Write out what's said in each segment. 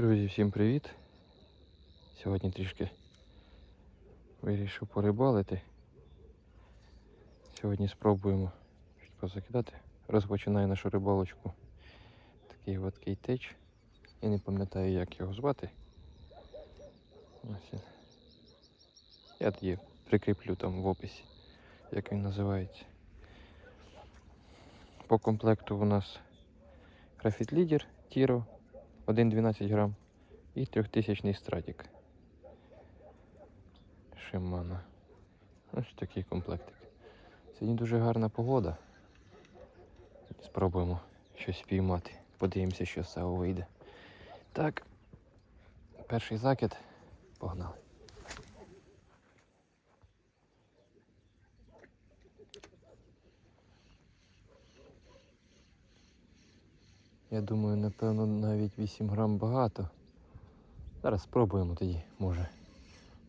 Друзі, всім привіт! Сьогодні трішки вирішив порибалити. Сьогодні спробуємо щось позакидати. Розпочинаю нашу рибалочку. Такий от кейтеч. Я не пам'ятаю, як його звати. Ось він. Я тоді прикріплю там в описі, як він називається. По комплекту у нас графіт лідер Тіро 1,12 грам і 3000 стратік. Шимана. Ось такий комплектик. Сьогодні дуже гарна погода. Спробуємо щось піймати. Подивимося, що з цього вийде. Так, перший закид. Погнали. Я думаю, напевно, навіть 8 грам багато. Зараз спробуємо тоді, може,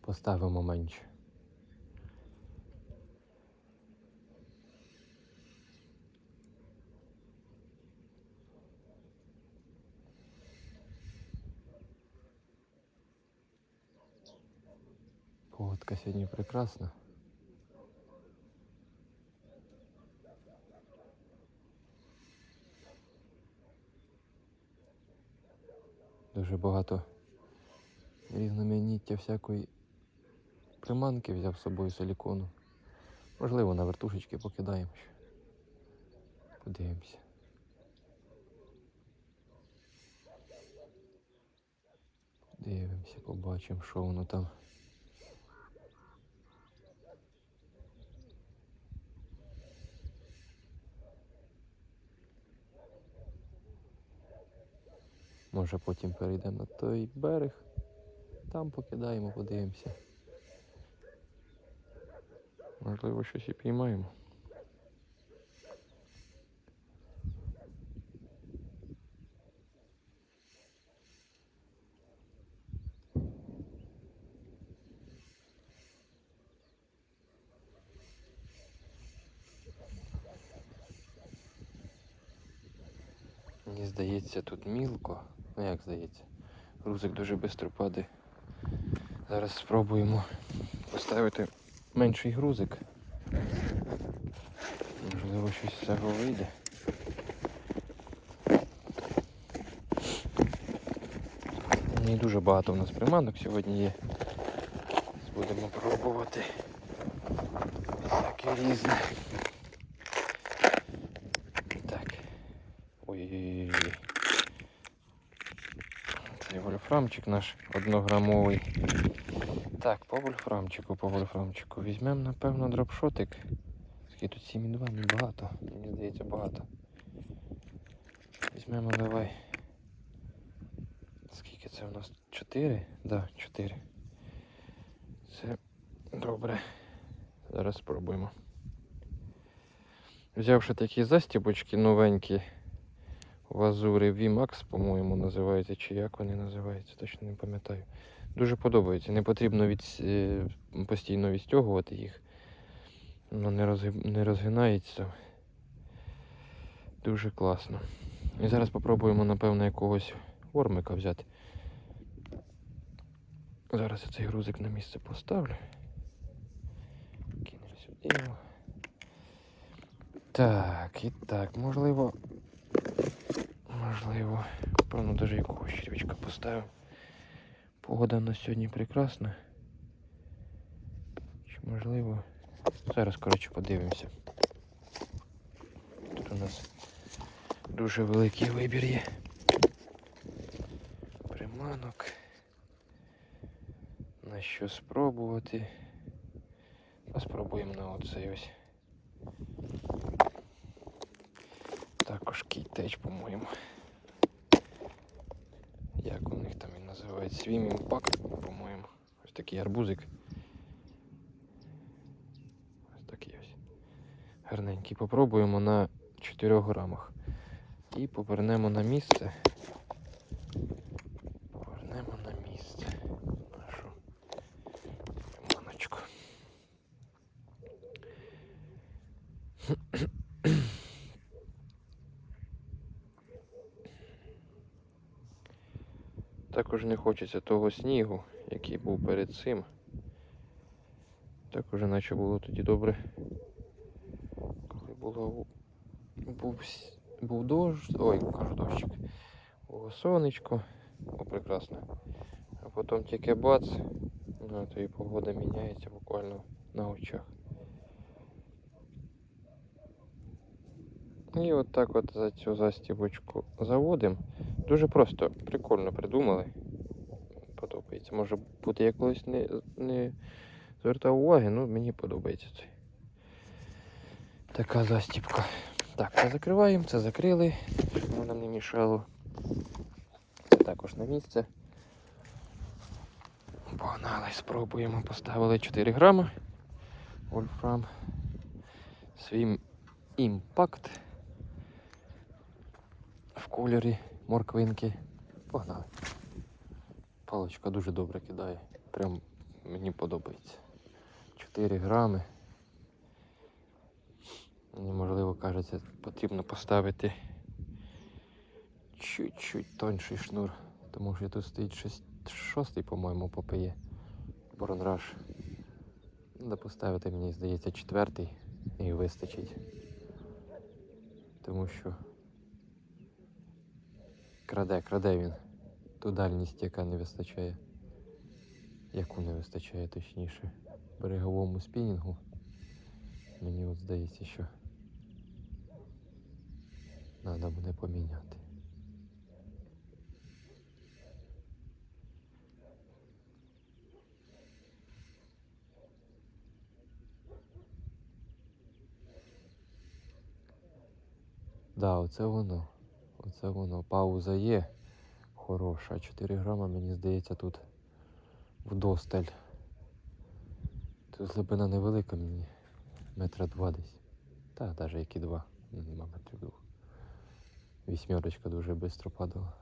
поставимо менше. Погодка сьогодні прекрасна. Дуже багато різноманіття всякої приманки взяв з собою силікону. Можливо, на вертушечки покидаємо. Подивимося. Дивимося, побачимо, що воно там. Може потім перейдемо на той берег. Там покидаємо, подивимося. Можливо, щось і піймаємо. Мені здається, тут мілко. Ну як здається? Грузик дуже швидко падає. Зараз спробуємо поставити менший грузик. Можливо, щось з цього вийде. Не дуже багато у нас приманок сьогодні є. Будемо пробувати всяке різне. Так. Ой-ой-ой. Цей вольфрамчик наш однограмовий. Так, по вольфрамчику, по вольфрамчику. Візьмемо, напевно, дропшотик. Скільки тут 7,2, небагато. Мені здається, багато. Візьмемо давай. Скільки це у нас? 4? Так, да, 4. Це добре. Зараз спробуємо. Взявши такі застібочки новенькі. В Азурі VMAX, по-моєму, називається, чи як вони називаються, точно не пам'ятаю. Дуже подобається. Не потрібно від, е, постійно відстягувати їх. Воно не, розги, не розгинається. Дуже класно. І зараз спробуємо, напевно, якогось ормика взяти. Зараз я цей грузик на місце поставлю. Кинемо сюди. Так, і так, можливо. Можливо, певно, навіть якогось червячка поставив. Погода на сьогодні прекрасна. Чи можливо. Зараз, коротше, подивимося. Тут у нас дуже великий вибір є. Приманок. На що спробувати. Спробуємо на оцей ось. Також кейтеч, по-моєму. Як у них там він називається? Swim Impact, по-моєму. Ось такий арбузик. Ось такий ось. Гарненький. Попробуємо на 4 грамах. І повернемо на місце. Повернемо на місце. Нашу маночку. Також не хочеться того снігу, який був перед цим. Так уже наче було тоді добре. Коли було, був, був дощ, ой, кажу дощик. Було сонечко. О, прекрасно. А потім тільки бац, ну, то і погода міняється буквально на очах. І от так от за цю застібочку заводимо. Дуже просто, прикольно придумали. Подобається. Може бути я колись не, не звертав уваги, ну мені подобається це. Така застібка. Так, це закриваємо, це закрили, щоб воно нам не мішало. Це також на місце. Погнали, спробуємо. Поставили 4 грами. Вольфрам. Свій імпакт в кольорі морквинки. Погнали. Паличка дуже добре кидає. Прям мені подобається. 4 грами. Мені, можливо, кажеться, потрібно поставити чуть-чуть тонший шнур. Тому що тут стоїть шесть- шостий, по-моєму, попиє. Боронраш. Треба поставити, мені здається, четвертий і вистачить. Тому що краде, краде він. Ту дальність, яка не вистачає. Яку не вистачає, точніше. Береговому спінінгу. Мені от здається, що треба буде поміняти. Да, оце воно. Оце воно. Пауза є хороша. 4 грама, мені здається, тут вдосталь. Тут глибина невелика мені. Метра два десь. Та навіть які два. Мабуть, Нема метрів двох. Вісьмерочка дуже швидко падала.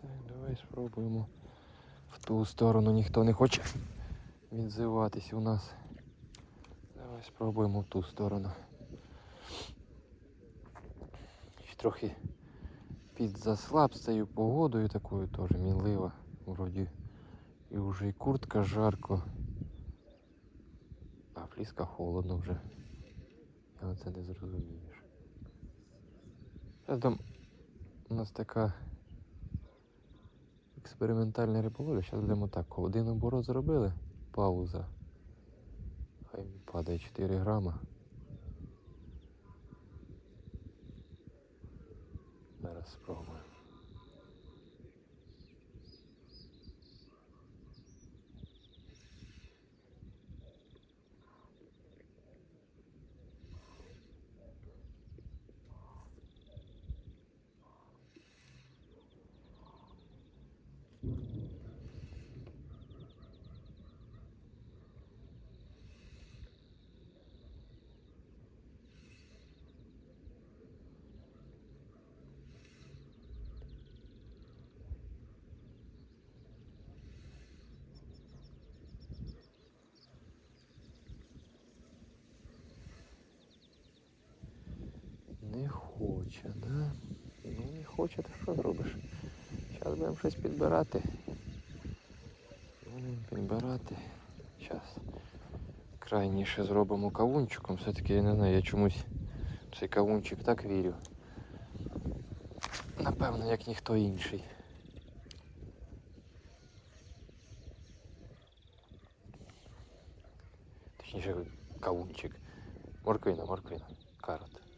Так, давай спробуємо. В ту сторону ніхто не хоче відзиватись у нас. Давай спробуємо в ту сторону. Трохи підзаслаб з цією погодою такою теж мінлива. Вроді і вже і куртка жарко. А фліска холодно вже. Я це не зрозумієш. Зараз там у нас така експериментальна риболовля. Зараз будемо так. Один оборот зробили, пауза. Хай падає 4 грама. Зараз спробуємо. Не хоче, да? Ну не хоче, то що зробиш? Зараз будемо щось підбирати. Будемо підбирати. Зараз. Крайніше зробимо кавунчиком. Все-таки я не знаю, я чомусь в цей кавунчик так вірю. Напевно, як ніхто інший. Точніше, кавунчик. Морквина, морквина. Карот.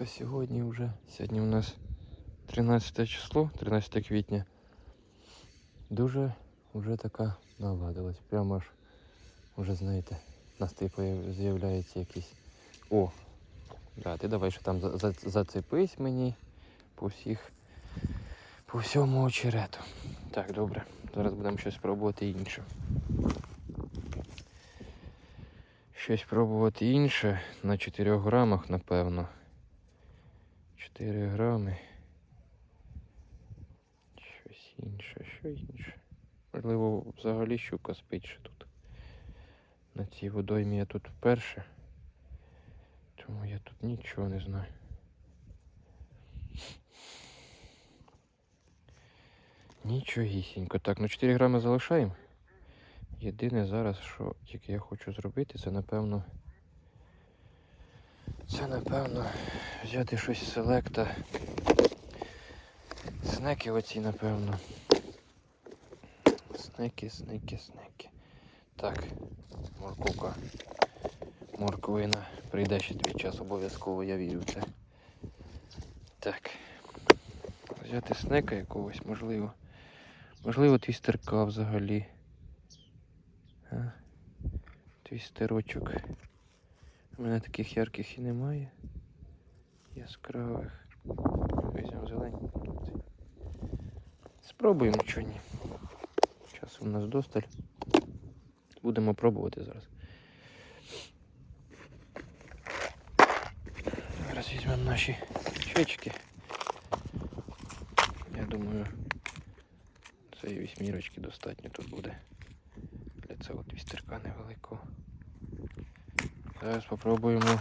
Погодка сьогодні вже. Сьогодні у нас 13 число, 13 квітня. Дуже вже така наладилась. Прямо аж вже знаєте, настрій появ- з'являється якийсь. О! Да, ти давай ще там за- за- зацепись мені по всіх. По всьому очерету. Так, добре. Зараз будемо щось пробувати інше. Щось пробувати інше на 4 грамах, напевно. 4 грами. Щось інше, що інше. Можливо, взагалі щука спить ще тут. На цій водоймі я тут вперше. Тому я тут нічого не знаю. Нічогісінько. Так, ну 4 грами залишаємо. Єдине зараз, що тільки я хочу зробити, це напевно. Це напевно взяти щось з селекта. Снеки оці, напевно. Снеки, снеки, снеки. Так, морковка. Морковина. Прийде ще твій час обов'язково, я вірю в це. Так. Взяти снека якогось, можливо. Можливо, твістерка взагалі. А? Твістерочок. У мене таких ярких і немає. Яскравих. Візьмемо зелені. Спробуємо нічого ні. Часу у нас досталь. Будемо пробувати зараз. Зараз візьмемо наші щечки. Я думаю, цієї вісьмірочки достатньо тут буде для цього твістерка невеликого. Зараз спробуємо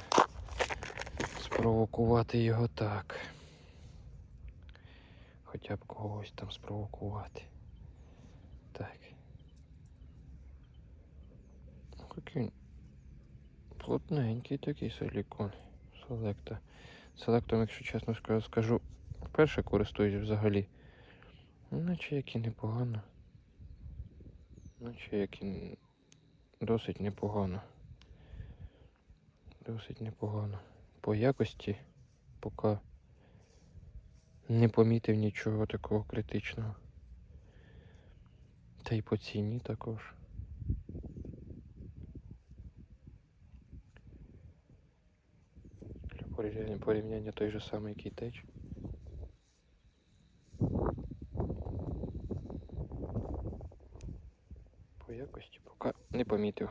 спровокувати його так. Хоча б когось там спровокувати. Так. Ну, Який плотненький такий силікон. Селекта. Селектом, якщо чесно скажу, вперше користуюсь взагалі. Ну, Наче як і непогано. Наче як і досить непогано. Досить непогано. По якості поки не помітив нічого такого критичного. Та й по ціні також. Для порівняння, порівняння той же самий кітеч. По якості поки не помітив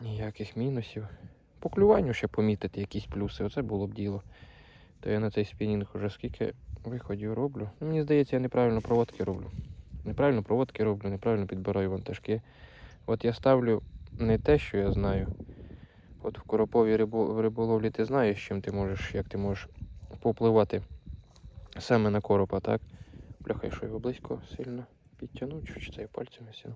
ніяких мінусів. По клюванню ще помітити якісь плюси, оце було б діло. То я на цей спінінг уже скільки виходів роблю. Ну, мені здається, я неправильно проводки роблю. Неправильно проводки роблю, неправильно підбираю вантажки. От я ставлю не те, що я знаю. От в короповій риболовлі ти знаєш, чим ти можеш, як ти можеш попливати саме на коропа, так? Бляха, що його близько сильно підтягнув, чи це я пальцями сів.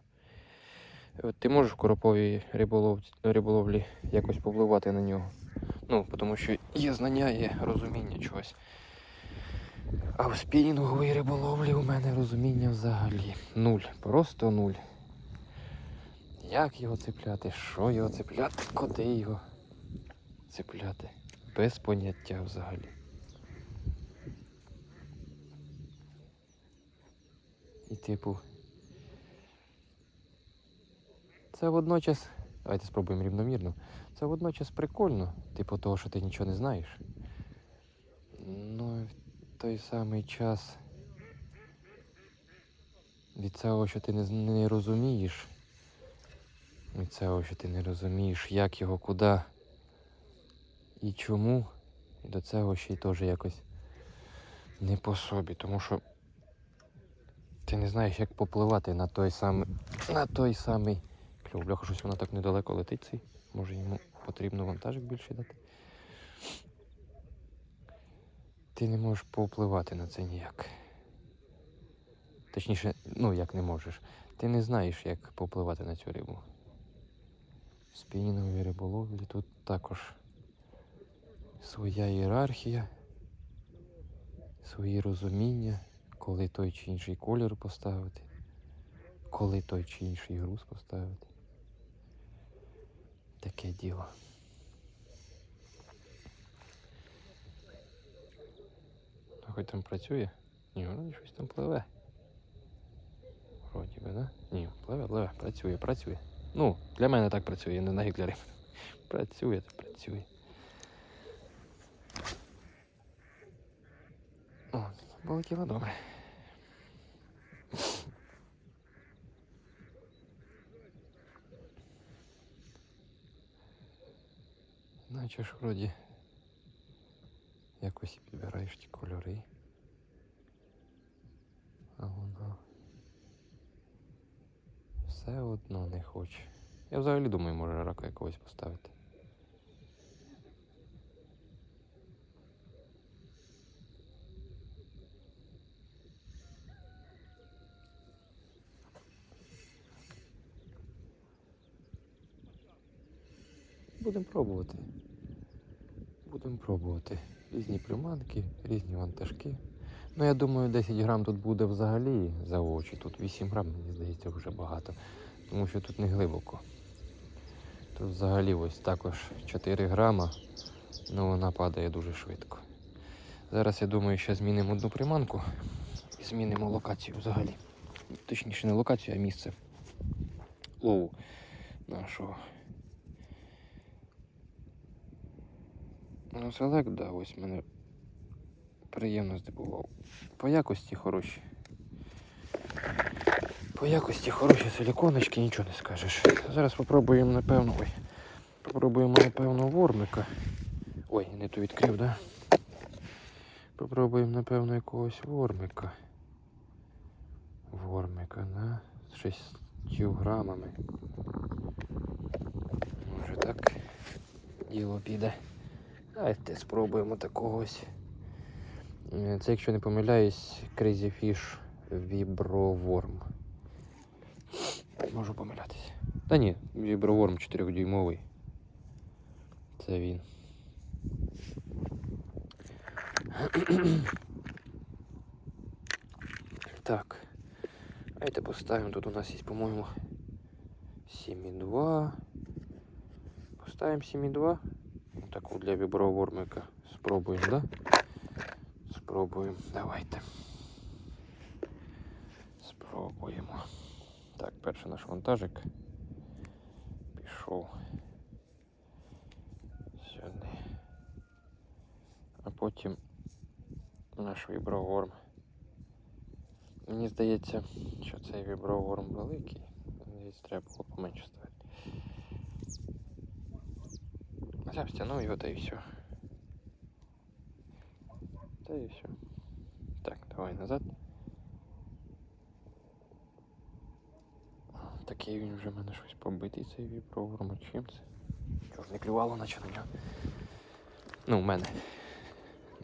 Ти можеш в короповій риболов... риболовлі якось попливати на нього. Ну, тому що є знання, є розуміння чогось. А в спінінговій риболовлі у мене розуміння взагалі нуль. Просто нуль. Як його цепляти? Що його цепляти? Куди його цепляти? Без поняття взагалі. І типу. Це водночас. Давайте спробуємо рівномірно. Це водночас прикольно, типу того, що ти нічого не знаєш. Ну, і в той самий час від цього, що ти не, не розумієш, від цього, що ти не розумієш, як його, куди і чому, і до цього ще й теж якось не по собі, тому що ти не знаєш, як попливати на той самий, на той самий кльов. Бляха, щось воно так недалеко летить цей. Може йому потрібно вантажик більше дати. Ти не можеш повпливати на це ніяк. Точніше, ну як не можеш. Ти не знаєш, як попливати на цю рибу. В спінінговій риболовлі тут також своя ієрархія, свої розуміння, коли той чи інший колір поставити, коли той чи інший груз поставити таке діло. А хоч там працює? Ні, воно щось там пливе. Вроді би, да? Ні, пливе, пливе, працює, працює. Ну, для мене так працює, не на гіклярі. Працює, то працює. О, полетіло добре. Наче вроді якось підбираєш ті кольори. А воно все одно не хоче. Я взагалі думаю, може рака якогось поставити. Будемо пробувати. Будемо пробувати. Різні приманки, різні вантажки. Ну, я думаю, 10 грам тут буде взагалі за очі. Тут 8 грам, мені здається, вже багато. Тому що тут не глибоко. Тут взагалі ось також 4 грама, але вона падає дуже швидко. Зараз я думаю, ще змінимо одну приманку і змінимо локацію взагалі. Точніше, не локацію, а місце лову нашого. Ну, селект, да, ось мене приємно здивував. По якості хороші. По якості хороші силіконочки, нічого не скажеш. Зараз спробуємо, напевно. Ой. Попробуємо, напевно, вормика. Ой, не ту відкрив, да? Попробуємо, напевно, якогось вормика. Вормика, на 6 грамами. Може так діло піде. Давайте спробуємо такого ось. Е, Це, якщо не помиляюсь, Crazy Fish Vibroworm. Можу помилятися. Та ні, Vibroworm 4-дюймовий. Це він. Так. Давайте поставимо. Тут у нас є, по-моєму, 7,2. Поставимо 7,2. Для вібровормика. Спробуємо, да? Спробуємо. Давайте. Спробуємо. Так, перший наш вантажик пішов сюди. А потім наш віброворм. Мені здається, що цей віброворм великий. Здається, треба було поменше ставити. Я стянув його, та і все. Та і все. Так, давай назад. Такий він вже в мене щось побитий цей віброворм. А Чим це? Чого не клювало, наче на нього. Ну, в мене.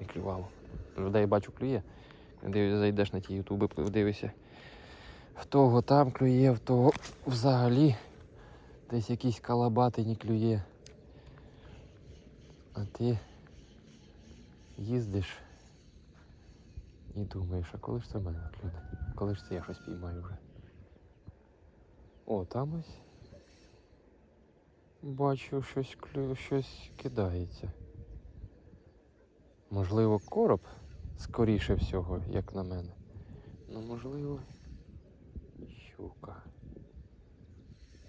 Не клювало. Людей бачу клює. Коли зайдеш на ті ютуби, подивишся. В того там клює, в того взагалі десь якісь калабати не клює. А ти їздиш і думаєш, а коли ж це в мене клюне? Коли ж це я щось піймаю вже? О, там ось. Бачу, щось клю... щось кидається. Можливо, короб скоріше всього, як на мене. Ну, можливо, щука.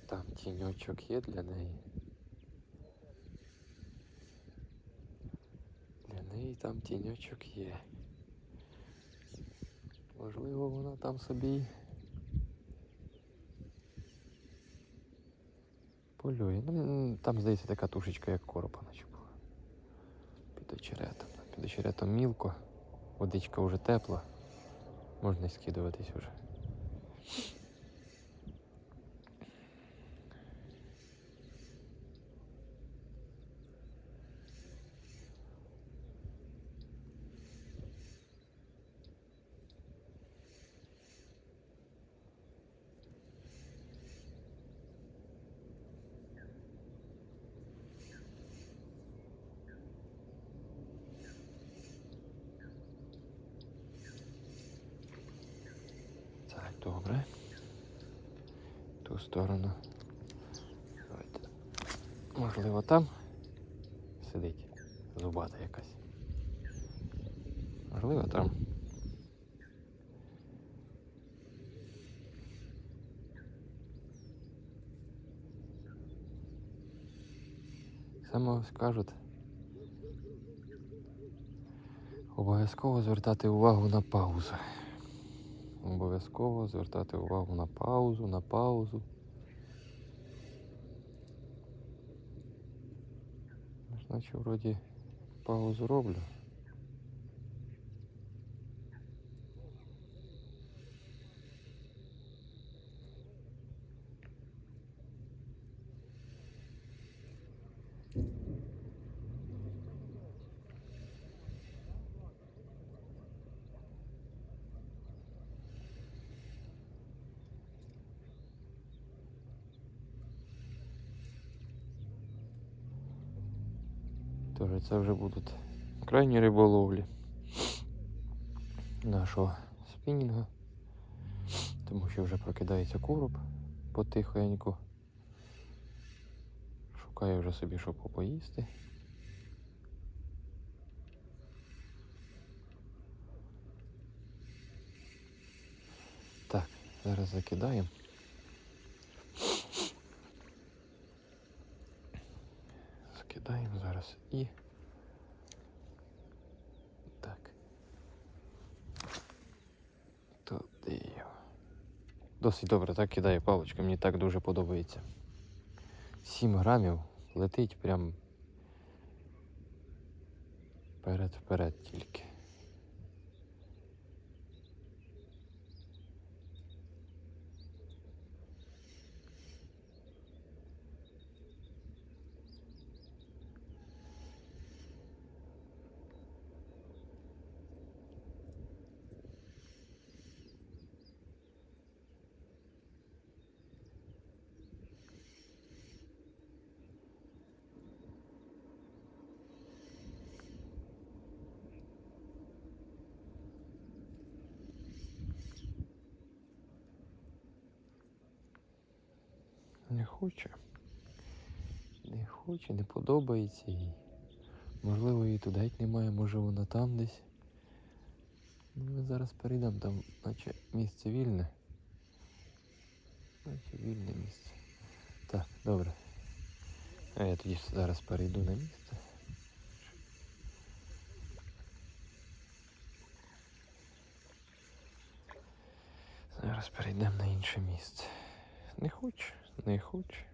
Там тіньочок є для неї. Для неї там тіньочок є. Можливо, вона там собі полює. Ну, там, здається, така тушечка, як коропа наче. Під очеретом. Під очеретом мілко. Водичка вже тепла. Можна й скидуватись вже. Так, добре. Ту сторону. Давайте. Можливо, там сидить зубата якась. жарлива там. Саме ось кажуть. Обов'язково звертати увагу на паузу. Обов'язково звертати увагу на паузу, на паузу. Значить, вроді паузу роблю. Тож це вже будуть крайні риболовлі нашого спінінга. Тому що вже прокидається короб потихеньку. Шукає вже собі, що попоїсти. Так, зараз закидаємо. І. Так. Туди. Досить добре так кидає паличка, мені так дуже подобається. 7 грамів летить прям перед-вперед тільки. Не хоче. Не хоче, не подобається їй. Можливо, її геть немає, може вона там десь. Ну, Ми зараз перейдемо, там, наче місце вільне. Наче вільне місце. Так, добре. А я тоді зараз перейду на місце. Зараз перейдемо на інше місце. Не хоче, не.